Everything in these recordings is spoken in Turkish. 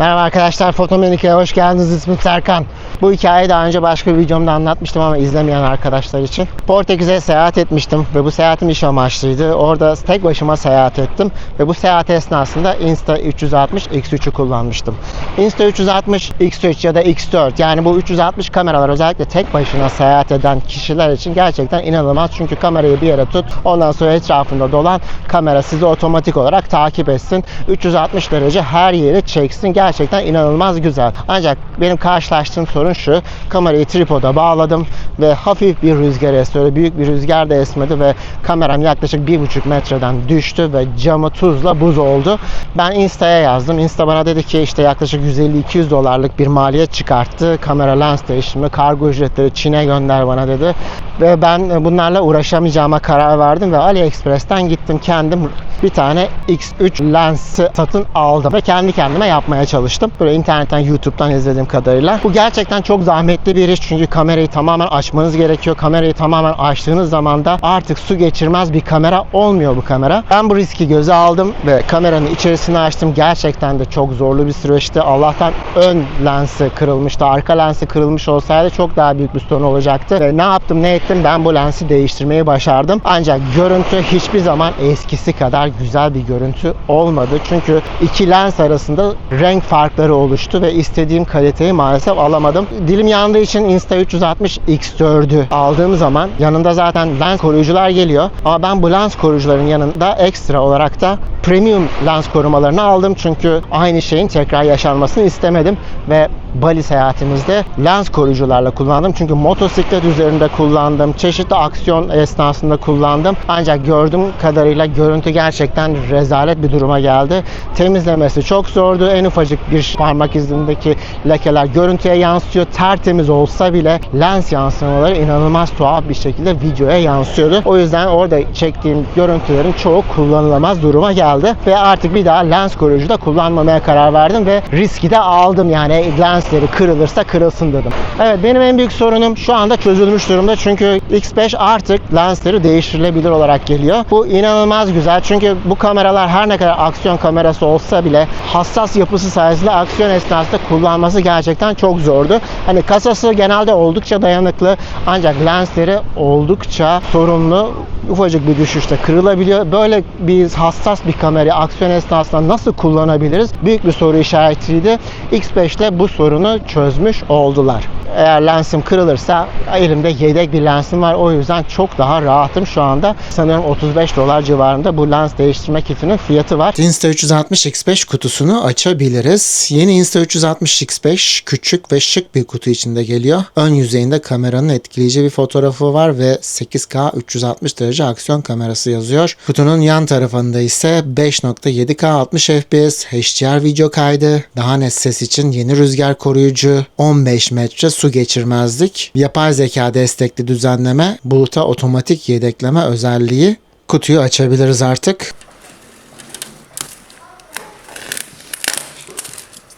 Merhaba arkadaşlar, Fotomenika'ya hoş geldiniz. İsmim Serkan. Bu hikayeyi daha önce başka bir videomda anlatmıştım ama izlemeyen arkadaşlar için. Portekiz'e seyahat etmiştim ve bu seyahatim iş amaçlıydı. Orada tek başıma seyahat ettim ve bu seyahat esnasında Insta 360 X3'ü kullanmıştım. Insta 360 X3 ya da X4 yani bu 360 kameralar özellikle tek başına seyahat eden kişiler için gerçekten inanılmaz. Çünkü kamerayı bir yere tut, ondan sonra etrafında dolan kamera sizi otomatik olarak takip etsin. 360 derece her yeri çeksin. Gerçekten inanılmaz güzel. Ancak benim karşılaştığım sorun şu. Kamerayı tripoda bağladım ve hafif bir rüzgar esti. Öyle büyük bir rüzgar da esmedi ve kameram yaklaşık 1,5 metreden düştü ve camı tuzla buz oldu. Ben Insta'ya yazdım. Insta bana dedi ki işte yaklaşık 150-200 dolarlık bir maliyet çıkarttı. Kamera lens değişimi, kargo ücretleri Çin'e gönder bana dedi. Ve ben bunlarla uğraşamayacağıma karar verdim ve AliExpress'ten gittim kendim bir tane X3 lensi satın aldım ve kendi kendime yapmaya çalıştım. Böyle internetten, YouTube'dan izlediğim kadarıyla. Bu gerçekten çok zahmetli bir iş çünkü kamerayı tamamen açmanız gerekiyor. Kamerayı tamamen açtığınız zaman da artık su geçirmez bir kamera olmuyor bu kamera. Ben bu riski göze aldım ve kameranın içerisini açtım. Gerçekten de çok zorlu bir süreçti. Allah'tan ön lensi kırılmıştı. Arka lensi kırılmış olsaydı çok daha büyük bir sorun olacaktı. Ve ne yaptım ne ettim ben bu lensi değiştirmeyi başardım. Ancak görüntü hiçbir zaman eskisi kadar güzel bir görüntü olmadı. Çünkü iki lens arasında renk farkları oluştu ve istediğim kaliteyi maalesef alamadım. Dilim yandığı için Insta360 X4'ü aldığım zaman yanında zaten lens koruyucular geliyor. Ama ben bu lens koruyucuların yanında ekstra olarak da premium lens korumalarını aldım. Çünkü aynı şeyin tekrar yaşanmasını istemedim ve Bali seyahatimizde lens koruyucularla kullandım. Çünkü motosiklet üzerinde kullandım. Çeşitli aksiyon esnasında kullandım. Ancak gördüğüm kadarıyla görüntü gerçekten rezalet bir duruma geldi. Temizlemesi çok zordu. En ufacık bir parmak izindeki lekeler görüntüye yansıyor. Tertemiz olsa bile lens yansımaları inanılmaz tuhaf bir şekilde videoya yansıyordu. O yüzden orada çektiğim görüntülerin çoğu kullanılamaz duruma geldi. Ve artık bir daha lens koruyucu da kullanmamaya karar verdim ve riski de aldım. Yani lensleri kırılırsa kırılsın dedim. Evet benim en büyük sorunum şu anda çözülmüş durumda. Çünkü X5 artık lensleri değiştirilebilir olarak geliyor. Bu inanılmaz güzel. Çünkü bu kameralar her ne kadar aksiyon kamerası olsa bile hassas yapısı sayesinde aksiyon esnasında kullanması gerçekten çok zordu. Hani kasası genelde oldukça dayanıklı ancak lensleri oldukça sorunlu. Ufacık bir düşüşte kırılabiliyor. Böyle bir hassas bir kamerayı aksiyon esnasında nasıl kullanabiliriz? Büyük bir soru işaretiydi. X5'te bu sorunu çözmüş oldular. Eğer lensim kırılırsa elimde yedek bir lensim var. O yüzden çok daha rahatım şu anda. Sanıyorum 35 dolar civarında bu lens değiştirme kitinin fiyatı var. Insta360 X5 kutusunu açabiliriz. Yeni Insta360 X5 küçük ve şık bir kutu içinde geliyor. Ön yüzeyinde kameranın etkileyici bir fotoğrafı var ve 8K 360 derece aksiyon kamerası yazıyor. Kutunun yan tarafında ise 5.7K 60 FPS HDR video kaydı, daha net ses için yeni rüzgar koruyucu, 15 metre su geçirmezlik, yapay zeka destekli düzenleme, buluta otomatik yedekleme özelliği. Kutuyu açabiliriz artık.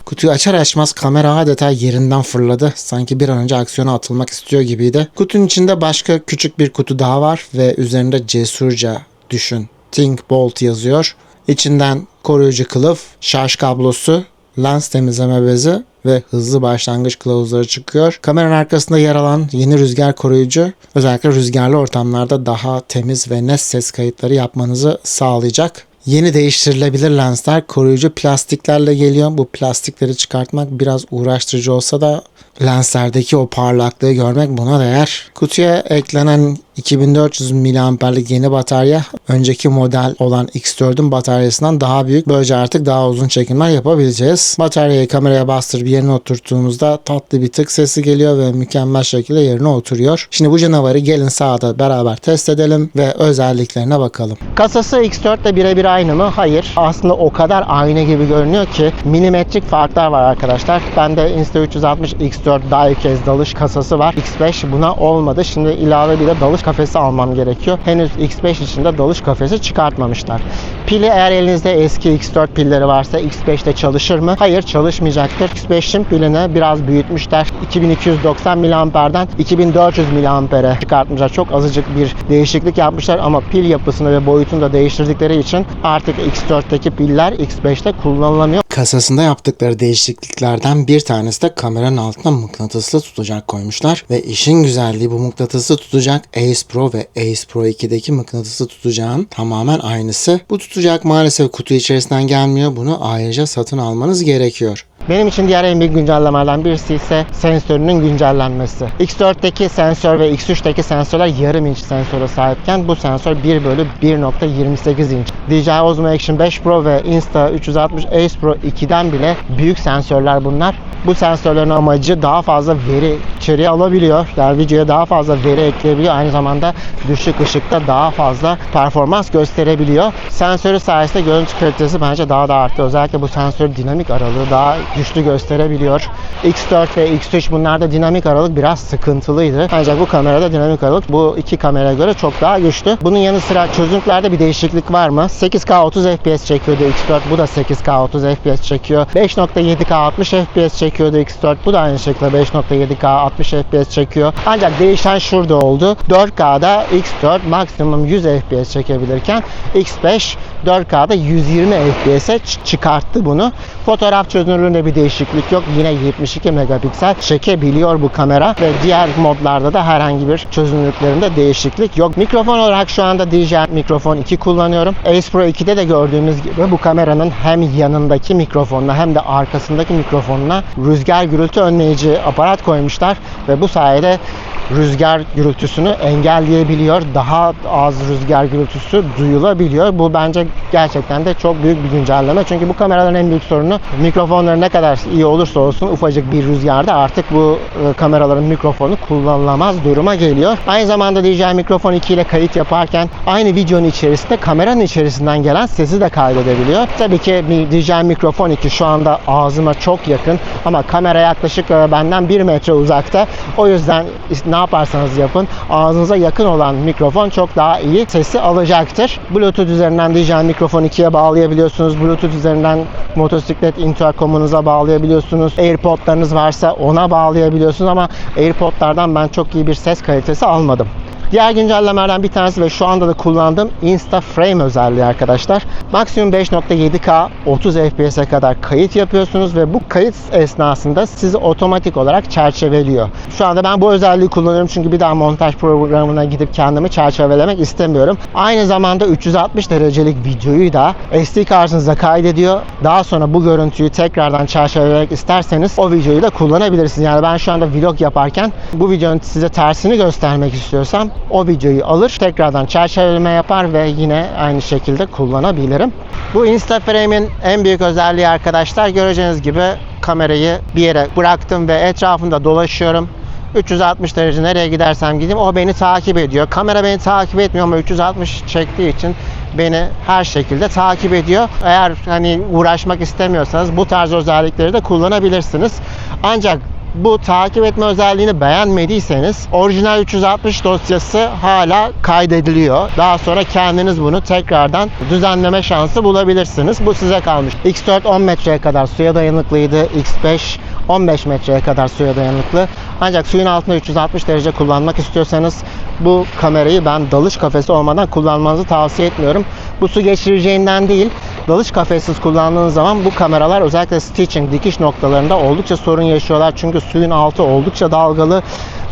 Kutuyu açar açmaz kamera adeta yerinden fırladı. Sanki bir an önce aksiyona atılmak istiyor gibiydi. Kutunun içinde başka küçük bir kutu daha var ve üzerinde cesurca düşün. Think Bolt yazıyor. İçinden koruyucu kılıf, şarj kablosu, lens temizleme bezi ve hızlı başlangıç kılavuzları çıkıyor. Kameranın arkasında yer alan yeni rüzgar koruyucu özellikle rüzgarlı ortamlarda daha temiz ve net ses kayıtları yapmanızı sağlayacak. Yeni değiştirilebilir lensler koruyucu plastiklerle geliyor. Bu plastikleri çıkartmak biraz uğraştırıcı olsa da lenslerdeki o parlaklığı görmek buna değer. Kutuya eklenen 2400 mAh'lik yeni batarya önceki model olan X4'ün bataryasından daha büyük. Böylece artık daha uzun çekimler yapabileceğiz. Bataryayı kameraya bastırıp yerine oturttuğumuzda tatlı bir tık sesi geliyor ve mükemmel şekilde yerine oturuyor. Şimdi bu canavarı gelin sağda beraber test edelim ve özelliklerine bakalım. Kasası X4 ile birebir aynı mı? Hayır. Aslında o kadar aynı gibi görünüyor ki milimetrik farklar var arkadaşlar. Bende Insta360 X4 daha ilk kez dalış kasası var. X5 buna olmadı. Şimdi ilave bir de dalış kafesi almam gerekiyor. Henüz X5 içinde dalış kafesi çıkartmamışlar. Pili eğer elinizde eski X4 pilleri varsa X5'te çalışır mı? Hayır çalışmayacaktır. X5'in pilini biraz büyütmüşler. 2290 mAh'den 2400 mAh'e çıkartmışlar. Çok azıcık bir değişiklik yapmışlar ama pil yapısını ve boyutunu da değiştirdikleri için artık X4'teki piller X5'te kullanılamıyor. Kasasında yaptıkları değişikliklerden bir tanesi de kameranın altına mıknatıslı tutacak koymuşlar ve işin güzelliği bu mıknatıslı tutacak Ace Pro ve Ace Pro 2'deki mıknatıslı tutacağın tamamen aynısı. Bu tutacak maalesef kutu içerisinden gelmiyor. Bunu ayrıca satın almanız gerekiyor. Benim için diğer en büyük güncellemelerden birisi ise sensörünün güncellenmesi. X4'teki sensör ve X3'teki sensörler yarım inç sensöre sahipken bu sensör 1 bölü 1.28 inç. DJI Osmo Action 5 Pro ve Insta360 Ace Pro 2'den bile büyük sensörler bunlar. Bu sensörlerin amacı daha fazla veri içeriye alabiliyor. Yani videoya daha fazla veri ekleyebiliyor. Aynı zamanda düşük ışıkta daha fazla performans gösterebiliyor. Sensörü sayesinde görüntü kalitesi bence daha da arttı. Özellikle bu sensör dinamik aralığı daha güçlü gösterebiliyor. X4 ve X3 bunlarda dinamik aralık biraz sıkıntılıydı. Ancak bu kamerada dinamik aralık bu iki kameraya göre çok daha güçlü. Bunun yanı sıra çözünürlerde bir değişiklik var mı? 8K 30 FPS çekiyordu X4. Bu da 8K 30 FPS çekiyor. 5.7K 60 FPS çekiyordu X4. Bu da aynı şekilde 5.7K 60 FPS çekiyor. Ancak değişen şurada oldu. 4K'da X4 maksimum 100 FPS çekebilirken X5 4K'da 120 FPS'e çıkarttı bunu. Fotoğraf çözünürlüğünde bir değişiklik yok. Yine 72 megapiksel çekebiliyor bu kamera ve diğer modlarda da herhangi bir çözünürlüklerinde değişiklik yok. Mikrofon olarak şu anda DJI mikrofon 2 kullanıyorum. Ace Pro 2'de de gördüğümüz gibi bu kameranın hem yanındaki mikrofonuna hem de arkasındaki mikrofonuna rüzgar gürültü önleyici aparat koymuşlar ve bu sayede rüzgar gürültüsünü engelleyebiliyor. Daha az rüzgar gürültüsü duyulabiliyor. Bu bence gerçekten de çok büyük bir güncelleme. Çünkü bu kameraların en büyük sorunu mikrofonları ne kadar iyi olursa olsun ufacık bir rüzgarda artık bu e, kameraların mikrofonu kullanılamaz duruma geliyor. Aynı zamanda DJI mikrofon 2 ile kayıt yaparken aynı videonun içerisinde kameranın içerisinden gelen sesi de kaydedebiliyor. Tabii ki DJI mikrofon 2 şu anda ağzıma çok yakın ama kamera yaklaşık e, benden 1 metre uzakta. O yüzden ne yaparsanız yapın ağzınıza yakın olan mikrofon çok daha iyi sesi alacaktır. Bluetooth üzerinden DJI mikrofon 2'ye bağlayabiliyorsunuz. Bluetooth üzerinden motosiklet intercomunuza bağlayabiliyorsunuz. AirPod'larınız varsa ona bağlayabiliyorsunuz ama AirPod'lardan ben çok iyi bir ses kalitesi almadım. Diğer güncellemelerden bir tanesi ve şu anda da kullandığım Insta Frame özelliği arkadaşlar. Maksimum 5.7K 30 FPS'e kadar kayıt yapıyorsunuz ve bu kayıt esnasında sizi otomatik olarak çerçeveliyor. Şu anda ben bu özelliği kullanıyorum çünkü bir daha montaj programına gidip kendimi çerçevelemek istemiyorum. Aynı zamanda 360 derecelik videoyu da SD kartınıza kaydediyor. Daha sonra bu görüntüyü tekrardan çerçevelemek isterseniz o videoyu da kullanabilirsiniz. Yani ben şu anda vlog yaparken bu videonun size tersini göstermek istiyorsam o videoyu alır, tekrardan çerçeveleme yapar ve yine aynı şekilde kullanabilirim. Bu Instaframe'in en büyük özelliği arkadaşlar göreceğiniz gibi kamerayı bir yere bıraktım ve etrafında dolaşıyorum. 360 derece nereye gidersem gideyim o beni takip ediyor. Kamera beni takip etmiyor ama 360 çektiği için beni her şekilde takip ediyor. Eğer hani uğraşmak istemiyorsanız bu tarz özellikleri de kullanabilirsiniz. Ancak bu takip etme özelliğini beğenmediyseniz orijinal 360 dosyası hala kaydediliyor. Daha sonra kendiniz bunu tekrardan düzenleme şansı bulabilirsiniz. Bu size kalmış. X4 10 metreye kadar suya dayanıklıydı. X5 15 metreye kadar suya dayanıklı. Ancak suyun altında 360 derece kullanmak istiyorsanız bu kamerayı ben dalış kafesi olmadan kullanmanızı tavsiye etmiyorum. Bu su geçireceğinden değil, dalış kafessiz kullandığınız zaman bu kameralar özellikle stitching, dikiş noktalarında oldukça sorun yaşıyorlar. Çünkü suyun altı oldukça dalgalı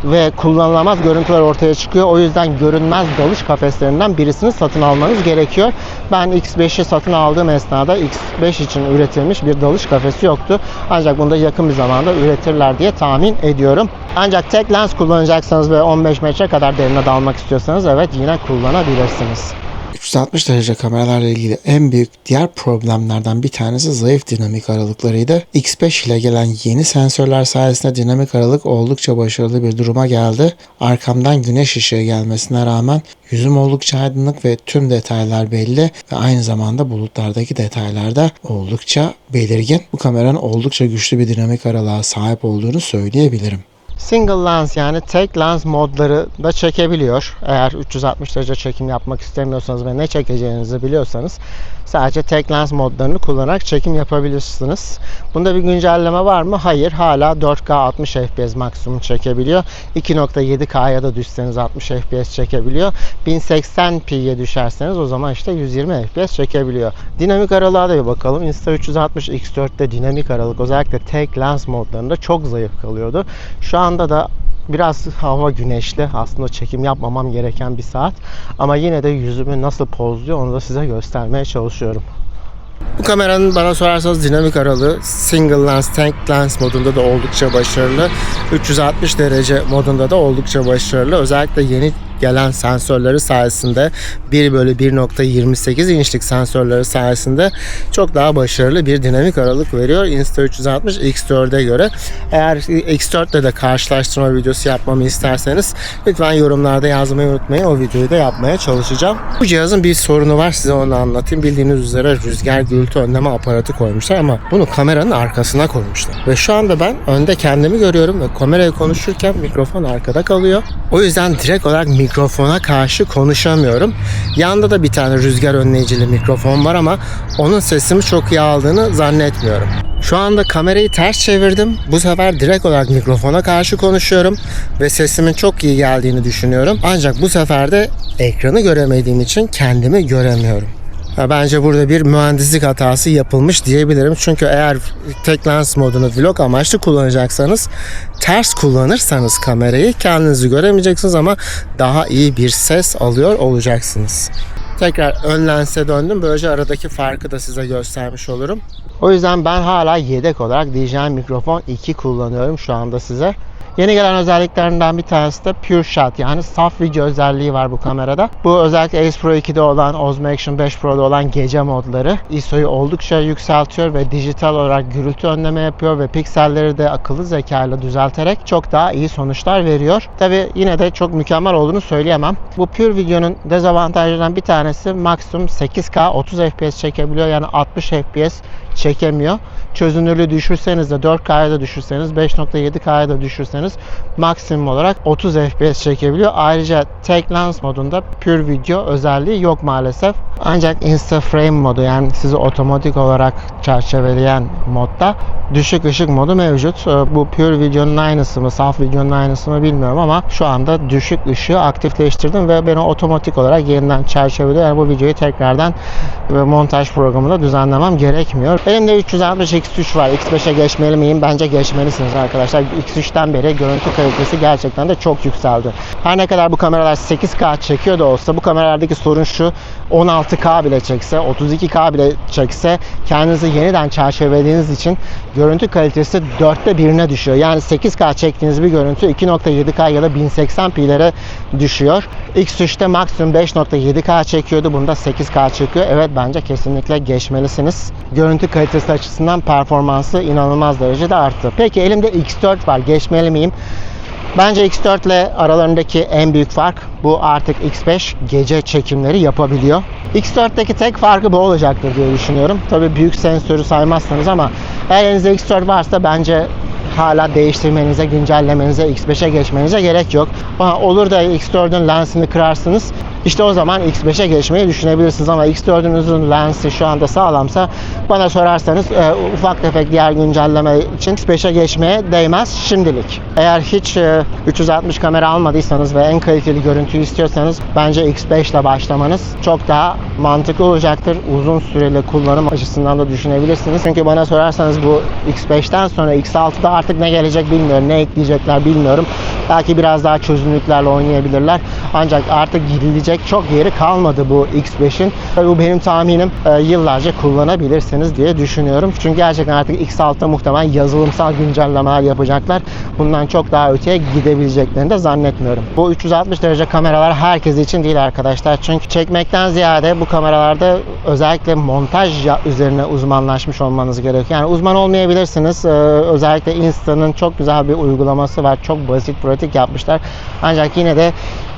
ve kullanılamaz görüntüler ortaya çıkıyor. O yüzden görünmez dalış kafeslerinden birisini satın almanız gerekiyor. Ben X5'i satın aldığım esnada X5 için üretilmiş bir dalış kafesi yoktu. Ancak bunu da yakın bir zamanda üretirler diye tahmin ediyorum. Ancak tek lens kullanacaksanız ve 15 metre kadar derine dalmak istiyorsanız evet yine kullanabilirsiniz. 360 derece kameralarla ilgili en büyük diğer problemlerden bir tanesi zayıf dinamik aralıklarıydı. X5 ile gelen yeni sensörler sayesinde dinamik aralık oldukça başarılı bir duruma geldi. Arkamdan güneş ışığı gelmesine rağmen yüzüm oldukça aydınlık ve tüm detaylar belli ve aynı zamanda bulutlardaki detaylar da oldukça belirgin. Bu kameranın oldukça güçlü bir dinamik aralığa sahip olduğunu söyleyebilirim. Single lens yani tek lens modları da çekebiliyor. Eğer 360 derece çekim yapmak istemiyorsanız ve ne çekeceğinizi biliyorsanız sadece tek lens modlarını kullanarak çekim yapabilirsiniz. Bunda bir güncelleme var mı? Hayır. Hala 4K 60 FPS maksimum çekebiliyor. 2.7K'ya da düşseniz 60 FPS çekebiliyor. 1080p'ye düşerseniz o zaman işte 120 FPS çekebiliyor. Dinamik aralığa da bir bakalım. Insta360 X4'te dinamik aralık özellikle tek lens modlarında çok zayıf kalıyordu. Şu anda da Biraz hava güneşli. Aslında çekim yapmamam gereken bir saat. Ama yine de yüzümü nasıl pozluyor onu da size göstermeye çalışıyorum. Bu kameranın bana sorarsanız dinamik aralığı single lens, tank lens modunda da oldukça başarılı. 360 derece modunda da oldukça başarılı. Özellikle yeni gelen sensörleri sayesinde 1 bölü 1.28 inçlik sensörleri sayesinde çok daha başarılı bir dinamik aralık veriyor Insta360 X4'e göre. Eğer X4 ile de karşılaştırma videosu yapmamı isterseniz lütfen yorumlarda yazmayı unutmayın. O videoyu da yapmaya çalışacağım. Bu cihazın bir sorunu var size onu anlatayım. Bildiğiniz üzere rüzgar gürültü önleme aparatı koymuşlar ama bunu kameranın arkasına koymuşlar. Ve şu anda ben önde kendimi görüyorum ve kameraya konuşurken mikrofon arkada kalıyor. O yüzden direkt olarak mikrofona karşı konuşamıyorum. Yanında da bir tane rüzgar önleyicili mikrofon var ama onun sesimi çok iyi aldığını zannetmiyorum. Şu anda kamerayı ters çevirdim. Bu sefer direkt olarak mikrofona karşı konuşuyorum ve sesimin çok iyi geldiğini düşünüyorum. Ancak bu sefer de ekranı göremediğim için kendimi göremiyorum. Bence burada bir mühendislik hatası yapılmış diyebilirim. Çünkü eğer tek lens modunu vlog amaçlı kullanacaksanız ters kullanırsanız kamerayı kendinizi göremeyeceksiniz ama daha iyi bir ses alıyor olacaksınız. Tekrar ön lense döndüm. Böylece aradaki farkı da size göstermiş olurum. O yüzden ben hala yedek olarak DJI mikrofon 2 kullanıyorum şu anda size. Yeni gelen özelliklerinden bir tanesi de Pure Shot yani saf video özelliği var bu kamerada. Bu özellikle Ace Pro 2'de olan, Osmo Action 5 Pro'da olan gece modları ISO'yu oldukça yükseltiyor ve dijital olarak gürültü önleme yapıyor ve pikselleri de akıllı zeka ile düzelterek çok daha iyi sonuçlar veriyor. Tabi yine de çok mükemmel olduğunu söyleyemem. Bu Pure Video'nun dezavantajlarından bir tanesi maksimum 8K 30 FPS çekebiliyor yani 60 FPS çekemiyor. Çözünürlüğü düşürseniz de 4K'ya da düşürseniz 5.7K'ya da düşürseniz maksimum olarak 30 FPS çekebiliyor. Ayrıca tek lens modunda Pure Video özelliği yok maalesef. Ancak Insta Frame modu yani sizi otomatik olarak çerçeveleyen modda düşük ışık modu mevcut. Ee, Bu Pure Video'nun aynısı mı, saf videonun aynısı mı bilmiyorum ama şu anda düşük ışığı aktifleştirdim ve beni otomatik olarak yeniden çerçeveliyor. Yani bu videoyu tekrardan ve montaj programında düzenlemem gerekmiyor. Elimde 360 X3 var. X5'e geçmeli miyim? Bence geçmelisiniz arkadaşlar. X3'ten beri görüntü kalitesi gerçekten de çok yükseldi. Her ne kadar bu kameralar 8K çekiyor da olsa bu kameralardaki sorun şu 16K bile çekse, 32K bile çekse kendinizi yeniden çerçevelediğiniz için görüntü kalitesi dörtte birine düşüyor. Yani 8K çektiğiniz bir görüntü 2.7K ya da 1080p'lere düşüyor. X3'te maksimum 5.7K çekiyordu. Bunda 8K çekiyor. Evet bence kesinlikle geçmelisiniz. Görüntü kalitesi açısından performansı inanılmaz derecede arttı. Peki elimde X4 var. Geçmeli miyim? Bence X4 ile aralarındaki en büyük fark bu artık X5 gece çekimleri yapabiliyor. X4'teki tek farkı bu olacaktır diye düşünüyorum. Tabii büyük sensörü saymazsanız ama eğer elinizde X4 varsa bence hala değiştirmenize, güncellemenize, X5'e geçmenize gerek yok. Olur da X4'ün lensini kırarsınız. İşte o zaman X5'e geçmeyi düşünebilirsiniz ama X4'ünüzün lensi şu anda sağlamsa bana sorarsanız e, ufak tefek diğer güncelleme için X5'e geçmeye değmez şimdilik. Eğer hiç e, 360 kamera almadıysanız ve en kaliteli görüntüyü istiyorsanız bence X5 ile başlamanız çok daha mantıklı olacaktır. Uzun süreli kullanım açısından da düşünebilirsiniz. Çünkü bana sorarsanız bu X5'ten sonra X6'da artık ne gelecek bilmiyorum. Ne ekleyecekler bilmiyorum. Belki biraz daha çözünürlüklerle oynayabilirler. Ancak artık gidilecek çok yeri kalmadı bu X5'in. Tabii bu benim tahminim e, yıllarca kullanabilirsiniz diye düşünüyorum. Çünkü gerçekten artık X6'da muhtemelen yazılımsal güncellemeler yapacaklar. Bundan çok daha öteye gidebileceklerini de zannetmiyorum. Bu 360 derece kameralar herkes için değil arkadaşlar. Çünkü çekmekten ziyade bu kameralarda özellikle montaj üzerine uzmanlaşmış olmanız gerekiyor. Yani uzman olmayabilirsiniz. Ee, özellikle Insta'nın çok güzel bir uygulaması var. Çok basit, pratik yapmışlar. Ancak yine de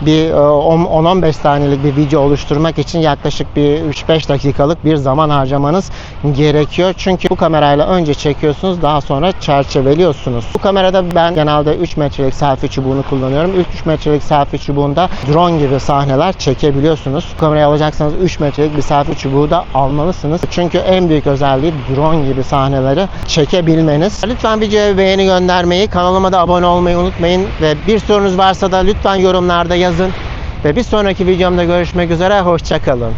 bir e, 10-15 saniyelik bir video oluşturmak için yaklaşık bir 3-5 dakikalık bir zaman harcamanız gerekiyor. Çünkü bu kamerayla önce çekiyorsunuz daha sonra çerçeveliyorsunuz. Bu kamerada ben genelde 3 metrelik selfie çubuğunu kullanıyorum. 3 metrelik selfie çubuğunda drone gibi sahneler çekebiliyorsunuz. Bu kamerayı alacaksanız 3 metrelik bir selfie çubuğu da almalısınız. Çünkü en büyük özelliği drone gibi sahneleri çekebilmeniz. Lütfen videoya beğeni göndermeyi, kanalıma da abone olmayı unutmayın ve bir sorunuz varsa da lütfen yorumlarda yazın. Ve bir sonraki videomda görüşmek üzere, hoşçakalın.